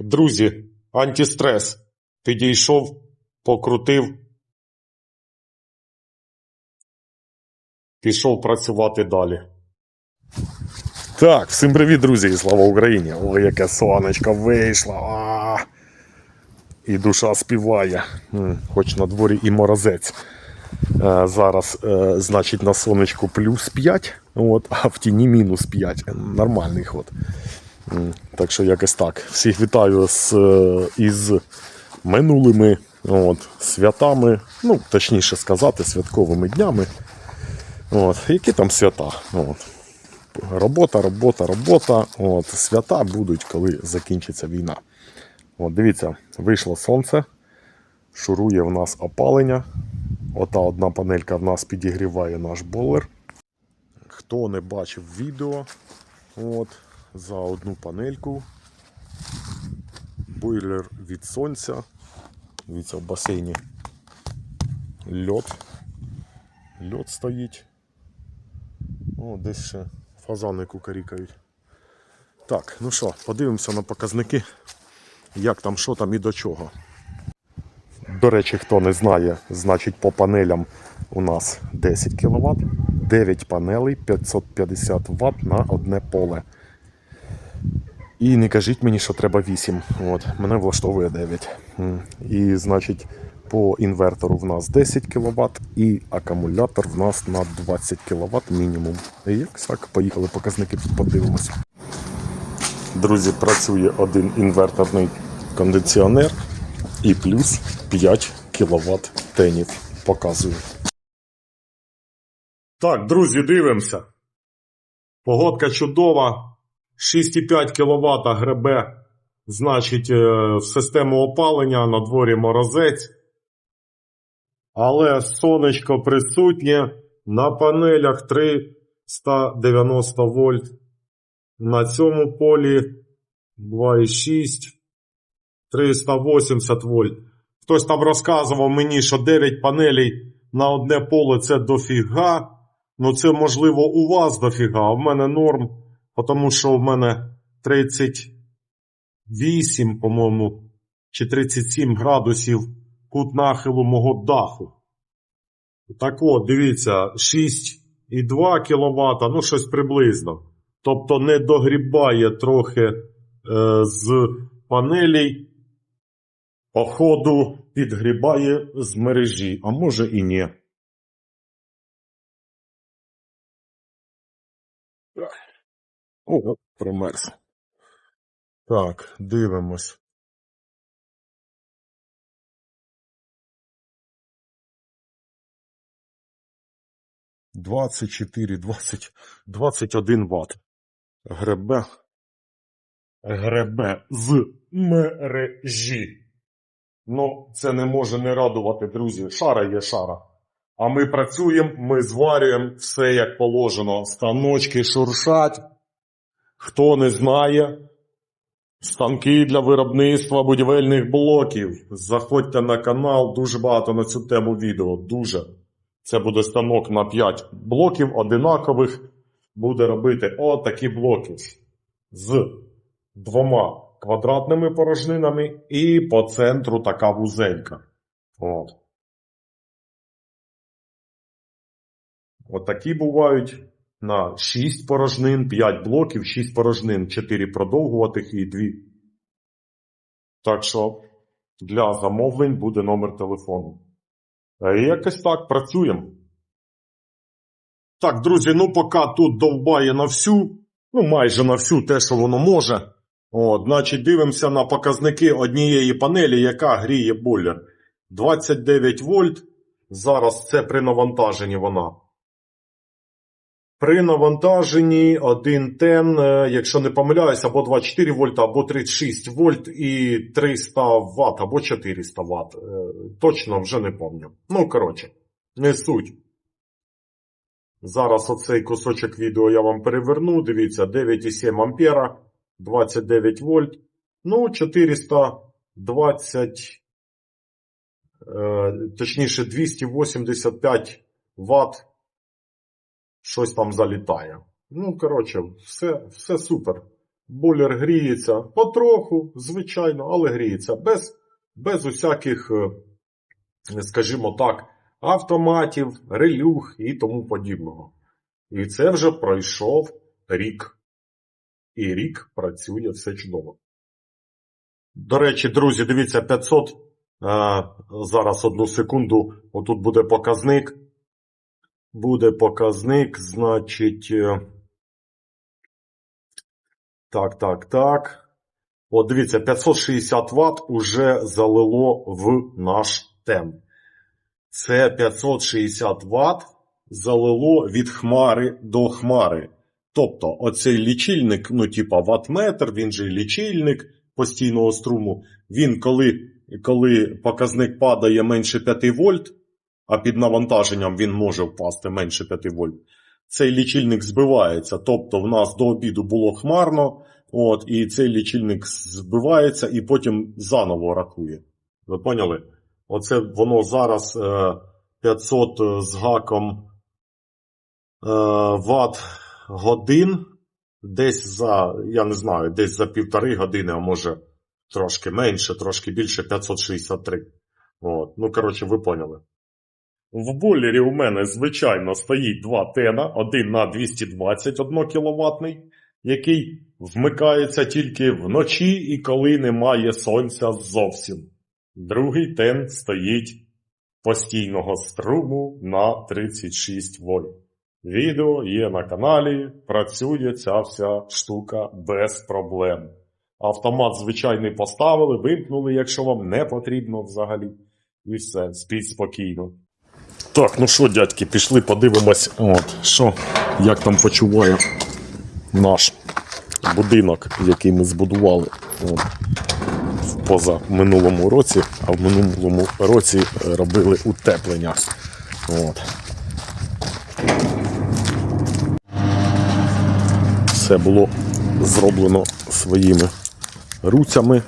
Друзі, антистрес. Підійшов, покрутив. Пішов працювати далі. Так, всім привіт, друзі, і слава Україні! Ой, яке сонечко вийшло. А! І душа співає. Хоч на дворі і морозець. Е, Зараз, е, значить, на сонечку плюс 5, от, а в тіні мінус 5. Нормальний ход. Так що якось так. Всіх вітаю з, е, із минулими от, святами, ну, точніше сказати, святковими днями. От, які там свята? От. Робота, робота, робота. От, свята будуть, коли закінчиться війна. От, дивіться, вийшло сонце, шурує в нас опалення. Ота одна панелька в нас підігріває наш бойлер. Хто не бачив відео, от, за одну панельку. Бойлер від сонця. Дивіться, в басейні льот. Льот стоїть. О, десь ще фазани кукарікають. Так, ну що, подивимося на показники, як там, що там і до чого. До речі, хто не знає, значить по панелям у нас 10 кВт, 9 панелей, 550 Вт на одне поле. І не кажіть мені, що треба 8. От, мене влаштовує 9. І значить, по інвертору в нас 10 кВт і акумулятор в нас на 20 кВт мінімум. І якось так, поїхали показники, подивимося. Друзі, працює один інверторний кондиціонер і плюс 5 кВт тенів. Показую. Так, друзі, дивимося. Погодка чудова. 6,5 кВт гребе, значить, е, в систему опалення на дворі морозець. Але сонечко присутнє на панелях 390 вольт. На цьому полі 2,6, 380 вольт. Хтось там розказував мені, що 9 панелей на одне поле це дофіга. Ну це можливо у вас дофіга, а в мене норм, тому що в мене 38, по-моєму, чи 37 градусів кут нахилу мого даху. Так от, дивіться, 6,2 кВт, ну щось приблизно. Тобто не догрібає трохи е, з панелей, походу підгрібає з мережі, а може і ні. О, промерз. Так, дивимось. Двадцять чотири, двадцять, двадцять один ватт. Гребе. Гребе з мережі. Ну, це не може не радувати, друзі. Шара є шара. А ми працюємо, ми зварюємо все як положено. Станочки шуршать. Хто не знає, станки для виробництва будівельних блоків. Заходьте на канал, дуже багато на цю тему відео. Дуже. Це буде станок на 5 блоків одинакових. Буде робити отакі блоки з двома квадратними порожнинами і по центру така вузенька. От. Отакі бувають на 6 порожнин, 5 блоків, 6 порожнин, 4 продовгуватих і 2. Так що для замовлень буде номер телефону. Е, якось так працюємо. Так, друзі, ну поки тут довбає на всю, ну майже на всю те, що воно може. От, значить, дивимося на показники однієї панелі, яка гріє бойлер. 29 вольт. Зараз це при навантаженні вона. При навантаженні 1 тен, е, якщо не помиляюсь, або 24 вольта, або 36 вольт і 300 ватт, або 400 ватт. Е, Точно вже не пам'ятаю. Ну, коротше, не суть. Зараз оцей кусочок відео я вам переверну. Дивіться, 9,7 ампера, 29 вольт. Ну, 420, е, точніше 285 ватт. Щось там залітає. Ну, коротше, все, все супер. Бойлер гріється потроху, звичайно, але гріється без, без усяких, е, скажімо так, автоматів, релюх і тому подібного. І це вже пройшов рік. І рік працює все чудово. До речі, друзі, дивіться, 500. Е, зараз одну секунду. Отут буде показник. Буде показник, значить. е, Так, так, так. От дивіться, 560 Вт уже залило в наш тем. Це 560 Вт залило від хмари до хмари. Тобто, оцей лічильник, ну, типа ватметр, він же лічильник постійного струму. Він, коли, коли показник падає менше 5 вольт, а під навантаженням він може впасти менше 5 вольт, цей лічильник збивається. Тобто, в нас до обіду було хмарно, от, і цей лічильник збивається і потім заново рахує. Ви поняли? Оце воно зараз е, 500 з гаком е, ватт годин. Десь за, я не знаю, десь за півтори години, а може трошки менше, трошки більше 563. От. Ну, коротше, ви поняли. В бойлері у мене, звичайно, стоїть два тена, один на 221 кВт, який вмикається тільки вночі і коли немає сонця зовсім. Другий тен стоїть постійного струму на 36 вольт. Відео є на каналі, працює ця вся штука без проблем. Автомат звичайний поставили, вимкнули, якщо вам не потрібно взагалі. І все, спіть спокійно. Так, ну що, дядьки, пішли, подивимось, от, що, як там почуває наш будинок, який ми збудували от, поза минулому році, а в минулому році е, робили утеплення. От. Все було зроблено своїми руцями.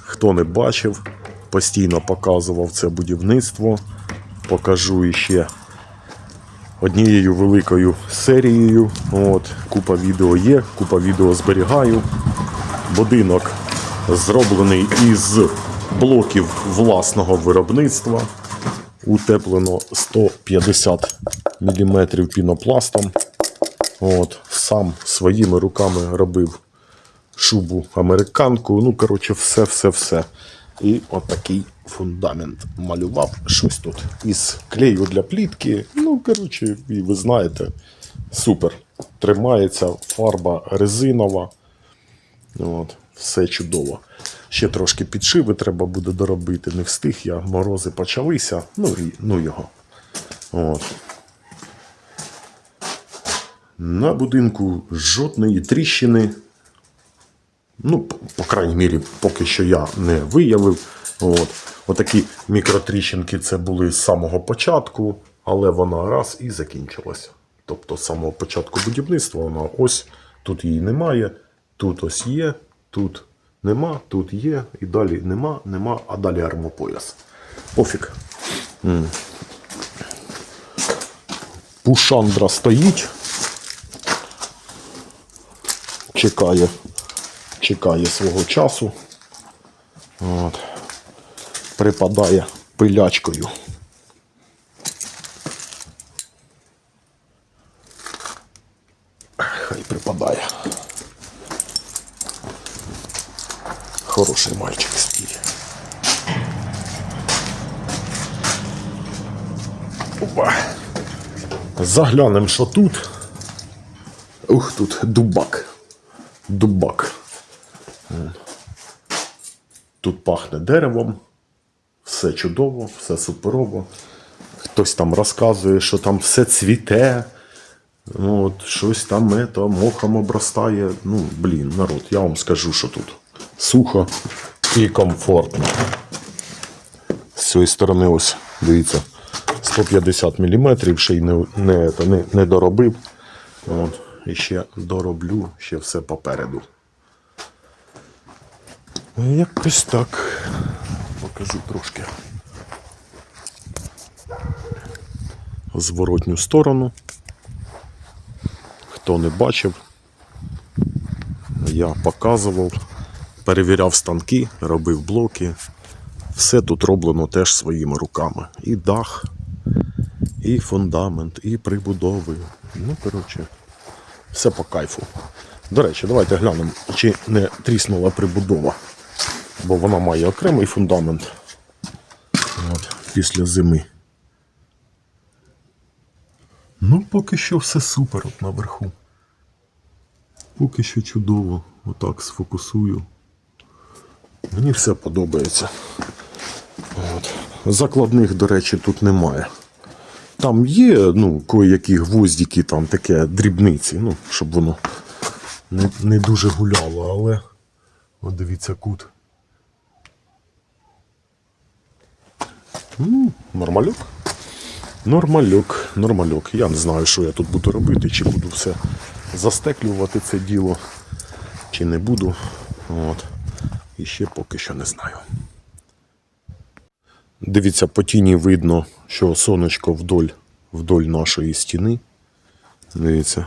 Хто не бачив, постійно показував це будівництво. Покажу іще однією великою серією. От, купа відео є, купа відео зберігаю. Будинок зроблений із блоків власного виробництва. Утеплено 150 мм пінопластом. От, сам своїми руками робив шубу американку. Ну, коротше, все-все-все. І отакий фундамент малював щось тут. Із клею для плітки. Ну, коротше, і ви знаєте, супер. Тримається фарба резинова. От, все чудово. Ще трошки підшиви треба буде доробити. Не встиг я, морози почалися. Ну, ну його. От. На будинку жодної тріщини. Ну, по, по крайній мірі, поки що я не виявив. От. Отакі мікротріщинки це були з самого початку, але вона раз і закінчилась. Тобто з самого початку будівництва вона ось тут її немає, тут ось є, тут нема, тут є, і далі нема, нема, а далі армопояс. Пофіг. Пушандра стоїть. Чекає, чекає свого часу. От. Припадає пилячкою. Хай припадає. Хороший мальчик стій. Опа. Заглянемо, що тут. Ух, тут дубак. Дубак. Тут пахне деревом. Все чудово, все суперово. Хтось там розказує, що там все цвіте. Ну, от, щось там ето, мохом обростає. Ну, блін, народ, я вам скажу, що тут сухо і комфортно. З цієї сторони, ось, дивіться, 150 мм, ще й не, не, не, не доробив. От, і ще дороблю, ще все попереду. Якось так. Покажу трошки. Зворотню сторону. Хто не бачив, я показував, перевіряв станки, робив блоки. Все тут роблено теж своїми руками. І дах, і фундамент, і прибудови. Ну, коротше, все по кайфу. До речі, давайте глянемо, чи не тріснула прибудова. Бо вона має окремий фундамент От, після зими. Ну, поки що все супер от наверху. Поки що чудово. Отак сфокусую. Мені все подобається. От. Закладних, до речі, тут немає. Там є, ну, кое-які гвоздики, там таке дрібниці, ну, щоб воно не, не дуже гуляло, але. От дивіться кут. Нормальок. Нормальок, нормальок. Я не знаю, що я тут буду робити, чи буду все застеклювати це діло, чи не буду. От. І ще поки що не знаю. Дивіться, по тіні видно, що сонечко вдоль, вдоль нашої стіни. Дивіться.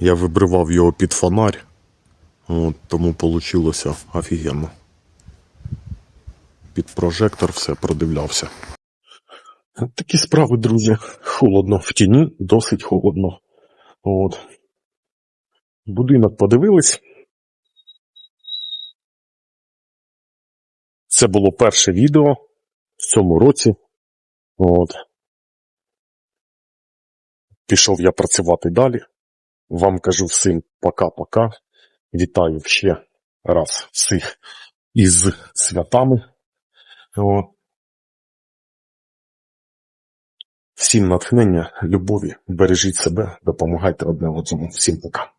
Я вибривав його під фонарь, от, тому вийшло офігенно. Під прожектор все продивлявся. Такі справи, друзі. Холодно в тіні, досить холодно. От. Будинок подивились. Це було перше відео в цьому році. От. Пішов я працювати далі. Вам кажу всім пока-пока. Вітаю ще раз всіх із святами. От. Всім натхнення, любові, бережіть себе, допомагайте одне одному. Всім пока.